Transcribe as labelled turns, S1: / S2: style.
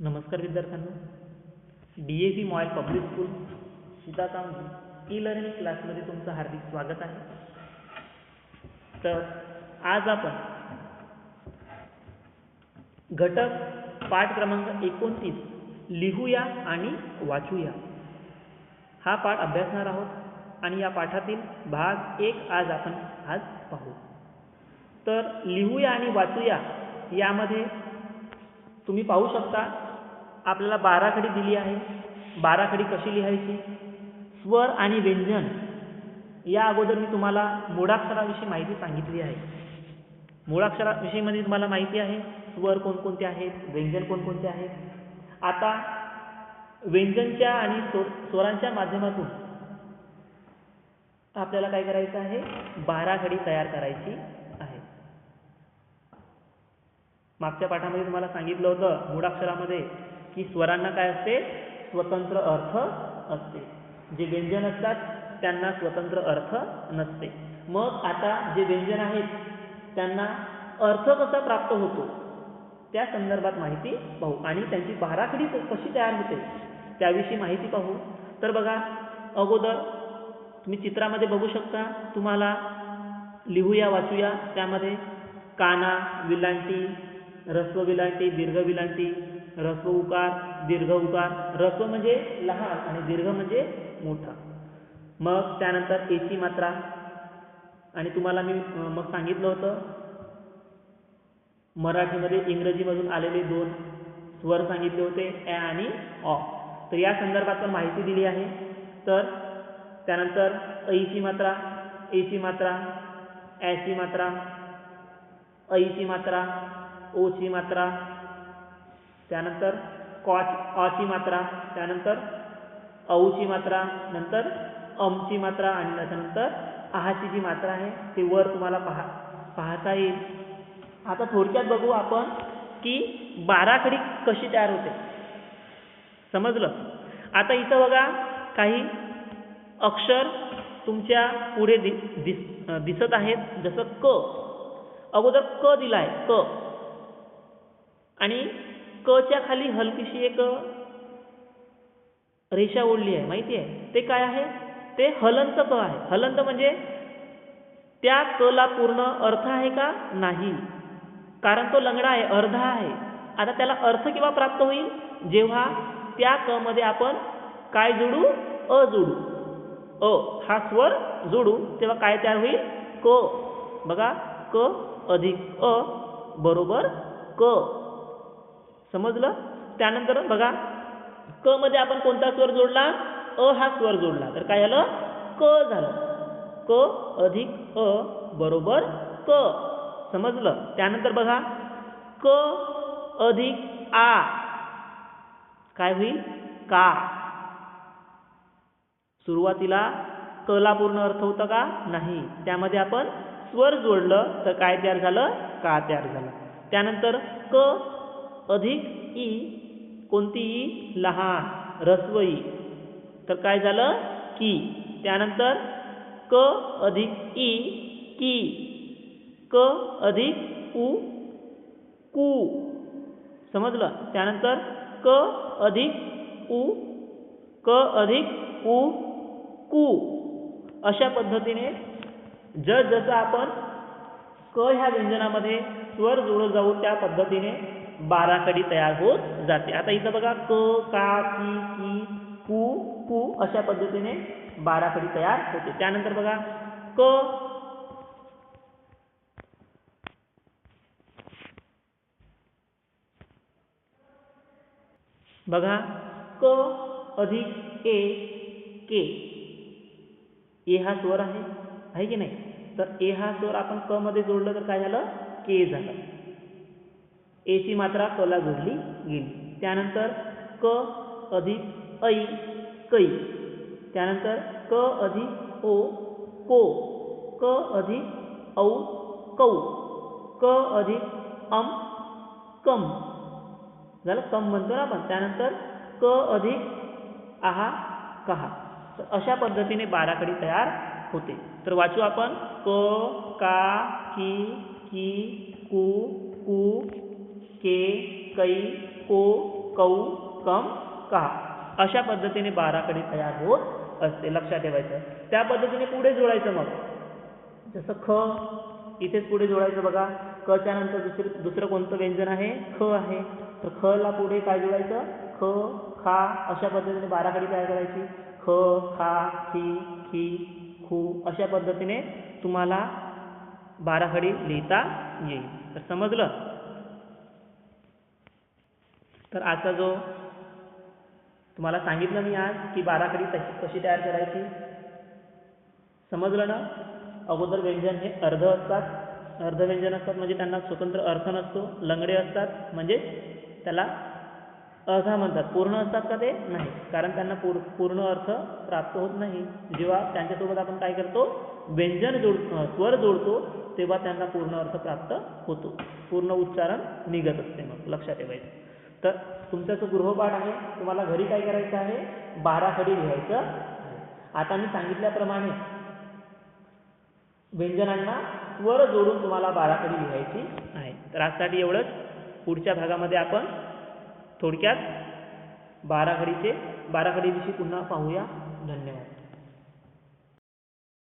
S1: नमस्कार विद्यार्थ्यांनो. D A V MOIL public school सीताकामजी e learning क्लासमध्ये तुमचं हार्दिक स्वागत आहे. तर आज आपण घटक पाठ क्रमांक एकोणतीस लिहूया आणि वाचूया. हा पाठ अभ्यासणार आहोत आणि या पाठातील भाग एक आज आपण आज पाहू. तर लिहूया आणि वाचूया यामध्ये तुम्ही पाहू शकता आपल्याला बाराखडी दिली आहे बाराखडी कशी लिहायची? स्वर आणि व्यंजन. या अगोदर मी तुम्हाला मुळाक्षराविषयी माहिती सांगितली आहे. मूळाक्षराविषयीमध्ये तुम्हाला माहिती आहे स्वर कोणकोणते आहेत व्यंजन कोणकोणते आहेत. आता व्यंजनच्या आणि स्वर स्वरांच्या माध्यमातून आपल्याला काय करायचं आहे? बाराखडी तयार करायची आहे. मागच्या पाठामध्ये तुम्हाला सांगितलं होतं मुळाक्षरामध्ये की स्वरांना काय असते? स्वतंत्र अर्थ असते. जे व्यंजन असतात त्यांना स्वतंत्र अर्थ नसते. मग आता जे व्यंजन आहेत त्यांना अर्थ कसा प्राप्त होतो? त्या संदर्भात माहिती पाहू. आणि त्यांची बाराखडी कशी तयार होते? त्याविषयी माहिती पाहू. तर बघा अगोदर तुम्ही चित्रामध्ये बघू शकता. तुम्हाला लिहूया वाचूया. त्यामध्ये काना विलांटी रस्व विलांटी दीर्घ विलांटी ह्रस्व उकार दीर्घ उकार. ह्रस्व म्हणजे लहान आणि दीर्घ म्हणजे मोठा. मग त्यानंतर एची मात्रा. आणि तुम्हाला मी मग सांगितलं होतं मराठीमध्ये इंग्रजीमधून आलेले दोन स्वर सांगितले होते ॲ आणि ऑ तर या संदर्भात पण माहिती दिली आहे. तर त्यानंतर ऐची मात्रा एची मात्रा ॲची मात्रा ऐची मात्रा ओची मात्रा त्यानंतर कॉच अची मात्रा त्यानंतर औची मात्रा नंतर अमची मात्रा आणि त्याच्यानंतर आहाची जी मात्रा आहे ती वर तुम्हाला पाहा पाहता येईल. आता थोडक्यात बघू आपण की बाराखडी कशी तयार होते. समजलं? आता इथं बघा काही अक्षर तुमच्यापुढे दि दिस दिसत आहेत जसं क. अगोदर क दिला आहे क. आणि क च्या खाली हलकीशी एक रेषा ओढली आहे. माहिती आहे? ते काय आहे? ते हलंत क आहे. हलंत म्हणजे त्या क ला पूर्ण अर्थ आहे का? नाही. कारण तो लंगडा आहे अर्धा आहे. आता त्याला अर्थ किंवा प्राप्त होईल? जेव्हा त्या क मध्ये आपण काय जोडू? अ जोडू. अ हा स्वर जोडू. तेव्हा काय तयार होईल? क. बघा क अधिक अ बरोबर क. समजलं? त्यानंतर बघा क मध्ये आपण कोणता स्वर जोडला? अ हा स्वर जोडला. तर काय झालं? क झालं. क अधिक अ बरोबर क. समजलं? त्यानंतर बघा क अधिक आ. काय होईल? का. सुरुवातीला कला पूर्ण अर्थ होता का? नाही. त्यामध्ये आपण स्वर जोडलं तर काय तयार झालं? का तयार झालं? त्यानंतर क अधिक ई कोणती ई लहान रस्व ई तर काय झालं? की. त्यानंतर क अधिक ई की. क अधिक उ कू. समजलं? त्यानंतर क अधिक उ क अधिक उ कू. अशा पद्धतीने जस जसं आपण क ह्या व्यंजनामध्ये स्वर जुळत जाऊ त्या पद्धतीने बाराखडी तयार होत जाते. आता इथं बघा क का की की कू कू अशा पद्धतीने बाराखडी तयार होते. त्यानंतर बघा क बघा क अधिक ए के. ए हा स्वर आहे आहे की नाही? तर ए हा स्वर आपण क मध्ये जोडलं तर काय झालं? के झालं. एची मात्रा कला जोडली गेली. त्यानंतर क अधिक ऐ कै. त्यानंतर क अधिक ओ को. क अधिक औ कौ. क अधिक अम कम. झालं? कम म्हणतो ना आपण. त्यानंतर क अधिक आहा कहा. तर अशा पद्धतीने बाराखडी तयार होते. तर वाचू आपण क का की की कु कु के कै को कौ कम का. अशा पद्धतीने बाराखडी तयार होत असते. लक्षात ठेवायचं. त्या पद्धतीने पुढे जोडायचं मग. जसं ख इथेच पुढे जोडायचं बघा. कच्या नंतर दुसरं दुसरं कोणतं व्यंजन आहे? ख आहे. तर ख ला पुढे काय जोडायचं? ख खा. अशा पद्धतीने बाराखडी तयार करायची. ख खा खी खी खू. अशा पद्धतीने तुम्हाला बाराखडी लिहिता येईल. तर समजलं? तर आजचा जो तुम्हाला सांगितलं मी आज की बाराखडी तशी कशी तयार करायची? समजलं ना? अगोदर व्यंजन हे अर्ध असतात. अर्ध व्यंजन असतात म्हणजे त्यांना स्वतंत्र अर्थ नसतो. लंगडे असतात म्हणजे त्याला अर्धा म्हणतात. पूर्ण असतात का ते? नाही. कारण त्यांना पूर पूर्ण अर्थ प्राप्त होत नाही. जेव्हा त्यांच्यासोबत आपण काय करतो? व्यंजन जोड स्वर जोडतो तेव्हा त्यांना पूर्ण अर्थ प्राप्त होतो. पूर्ण उच्चारण निघत असते मग लक्षात ठेवायचं. तर तुमचा जो गृहपाठ आहे तुम्हाला घरी काय करायचं आहे? बारा फडी लिहायचं आहे. आता मी सांगितल्याप्रमाणे व्यंजनांना वर जोडून तुम्हाला बाराखडी लिहायची आहे. तर आजसाठी एवढंच. पुढच्या भागामध्ये आपण थोडक्यात बाराखडीचे दिवशी पुन्हा पाहूया. धन्यवाद.